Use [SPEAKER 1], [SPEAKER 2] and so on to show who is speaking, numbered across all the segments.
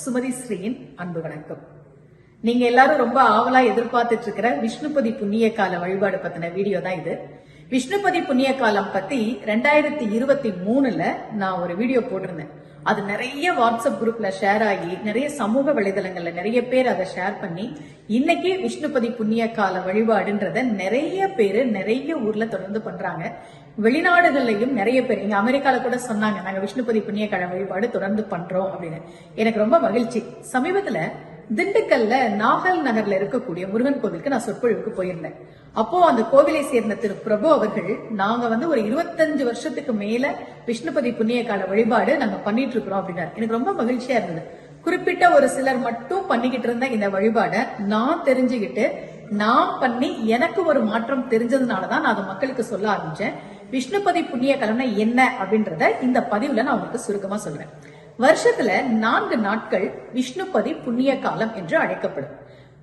[SPEAKER 1] சுமதி ஸ்ரீயின் அன்பு வணக்கம். நீங்க எல்லாரும் ரொம்ப ஆவலா எதிர்பார்த்துட்டு இருக்கிற விஷ்ணுபதி புண்ணிய கால வழிபாடு பத்தின வீடியோ தான் இது. விஷ்ணுபதி புண்ணிய காலம் பத்தி ரெண்டாயிரத்தி இருபத்தி மூணுல நான் ஒரு வீடியோ போட்டிருந்தேன். அது நிறைய வாட்ஸ்அப் குரூப்ல ஷேர் ஆகி நிறைய சமூக வலைதளங்கள்ல நிறைய பேர் அதை ஷேர் பண்ணி இன்னைக்கு விஷ்ணுபதி புண்ணிய கால வழிபாடுன்றத நிறைய பேர் நிறைய ஊர்ல தொடர்ந்து பண்றாங்க. வெளிநாடுகள்லையும் நிறைய பேர் இங்க அமெரிக்கால கூட சொன்னாங்க நாங்க விஷ்ணுபதி புண்ணிய கால வழிபாடு தொடர்ந்து பண்றோம் அப்படின்னு. எனக்கு ரொம்ப மகிழ்ச்சி. சமீபத்துல திண்டுக்கல்ல நாகல் நகர்ல இருக்கக்கூடிய முருகன் கோவிலுக்கு நான் சொற்பொழிவுக்கு போயிருந்தேன். அப்போ அந்த கோவிலை சேர்ந்த திரு பிரபு அவர்கள் நாங்க வந்து ஒரு இருபத்தஞ்சு வருஷத்துக்கு மேல விஷ்ணுபதி புண்ணிய கால வழிபாடு நாங்க பண்ணிட்டு இருக்கிறோம் அப்படின்னாரு. எனக்கு ரொம்ப மகிழ்ச்சியா இருந்தது. குறிப்பிட்ட ஒரு சிலர் மட்டும் பண்ணிக்கிட்டு இருந்த இந்த வழிபாடை நான் தெரிஞ்சுக்கிட்டு நான் பண்ணி எனக்கு ஒரு மாற்றம் தெரிஞ்சதுனாலதான் நான் அதை மக்களுக்கு சொல்ல ஆரம்பிச்சேன். விஷ்ணுபதி புண்ணிய காலம்னா என்ன அப்படின்றத இந்த பதிவுல நான் உங்களுக்கு சுருக்கமா சொல்றேன். வருஷத்துல நான்கு நாட்கள் விஷ்ணுபதி புண்ணிய காலம் என்று அழைக்கப்படும்.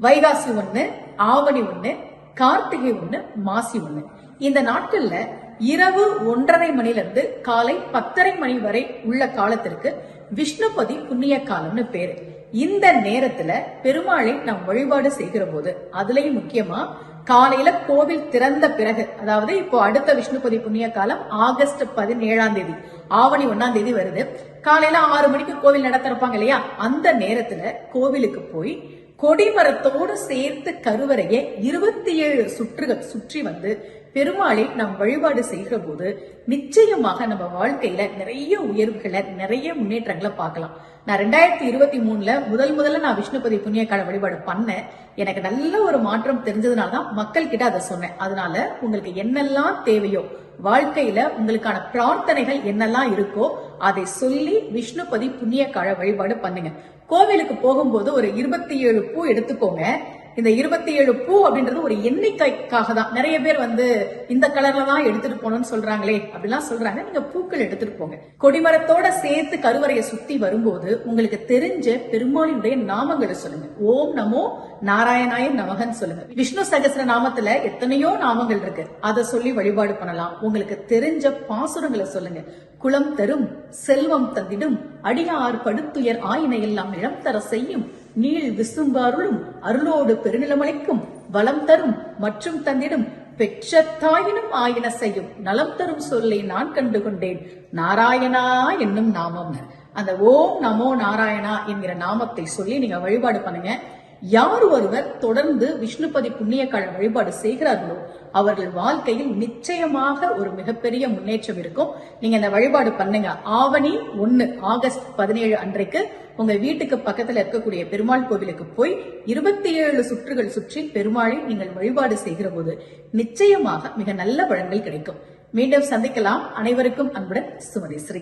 [SPEAKER 1] வைகாசி ஒண்ணு ஆவணி ஒண்ணு கார்த்திகை ஒண்ணு மாசி ஒண்ணு. இந்த நாட்கள்ல இரவு ஒன்றரை மணில இருந்து காலை பத்தரை மணி வரை உள்ள காலத்திற்கு விஷ்ணுபதி புண்ணிய காலம்னு பேரு. இந்த நேரத்துல பெருமாளை நாம் வழிபாடு செய்கிற போது அதுலயும் முக்கியமா காலையில கோவில் திறந்த பிறகு அதாவது இப்போ அடுத்த விஷ்ணுபதி புண்ணிய காலம் ஆகஸ்ட் பதினேழாம் தேதி ஆவணி ஒன்னாம் தேதி வருது. காலையில ஆறு மணிக்கு கோவில் நட திறப்பாங்க இல்லையா? அந்த நேரத்துல கோவிலுக்கு போய் கொடிமரத்தோடு சேர்த்து கருவறையை இருபத்தி ஏழு சுற்றுகள் சுற்றி வந்து பெருமாளை நாம் வழிபாடு செய்கிற போது நிச்சயமாக நம்ம வாழ்க்கையில நிறைய உயர்வுகளை நிறைய முன்னேற்றங்களை பார்க்கலாம். நான் ரெண்டாயிரத்தி இருபத்தி மூணுல முதல் முதல்ல நான் விஷ்ணுபதி புண்ணிய கால வழிபாடு பண்ணேன். எனக்கு நல்ல ஒரு மாற்றம் தெரிஞ்சதுனால தான் மக்கள் கிட்ட அதை சொன்னேன். அதனால உங்களுக்கு என்னெல்லாம் தேவையோ வாழ்க்கையில உங்களுக்கான பிரார்த்தனைகள் என்னெல்லாம் இருக்கோ அதை சொல்லி விஷ்ணுபதி புண்ணிய கால வழிபாடு பண்ணுங்க. கோவிலுக்கு போகும்போது ஒரு இருபத்தி ஏழு பூ எடுத்துக்கோங்க. இந்த இருபத்தி ஏழு பூ அப்படின்றது ஒரு எண்ணிக்கைக்காக தான். நிறைய பேர் வந்து இந்த கலர்ல தான் எடுத்துட்டு போகணும்னு சொல்றாங்களே அப்படிலாம் சொல்றாங்க. நீங்க பூக்கள் எடுத்துட்டு போங்க. கொடிமரத்தோட சேர்த்து கருவறையை சுத்தி வரும்போது உங்களுக்கு தெரிஞ்ச பெருமாளினுடைய நாமங்களை சொல்லுங்க. ஓம் நமோ நாராயணாய நமகன் சொல்லுங்க. விஷ்ணு சகஸ்ர நாமத்துல எத்தனையோ நாமங்கள் இருக்கு. அதை சொல்லி வழிபாடு பண்ணலாம். உங்களுக்கு தெரிஞ்ச பாசுரங்களை சொல்லுங்க. குளம் தரும் செல்வம் தந்திடும் அடியார் படுத்துயர் ஆயினை எல்லாம் இளம் தர செய்யும் நீள் விசும்பாருளும் அருளோடு பெருநிலமளிக்கும் வளம் தரும் மற்றும் தந்திடும் பெற்ற தாயினும் ஆயின செய்யும் நலம் தரும் சொல்லை நான் கண்டு கொண்டேன் நாராயணா என்னும் நாமம். அந்த ஓம் நமோ நாராயணா என்கிற நாமத்தை சொல்லி நீங்க வழிபாடு பண்ணுங்க. யார் ஒருவர் தொடர்ந்து விஷ்ணுபதி புண்ணியக்கால வழிபாடு செய்கிறார்களோ அவர்கள் வாழ்க்கையில் நிச்சயமாக ஒரு மிகப்பெரிய முன்னேற்றம் இருக்கும். நீங்க இந்த வழிபாடு பண்ணுங்க. ஆவணி ஒன்னு ஆகஸ்ட் பதினேழு அன்றைக்கு உங்க வீட்டுக்கு பக்கத்துல இருக்கக்கூடிய பெருமாள் கோவிலுக்கு போய் இருபத்தி ஏழு சுற்றுகள் சுற்றி பெருமாளை நீங்கள் வழிபாடு செய்கிற போது நிச்சயமாக மிக நல்ல பழங்கள் கிடைக்கும். மீண்டும் சந்திக்கலாம். அனைவருக்கும் அன்புடன் சுமதி ஸ்ரீ.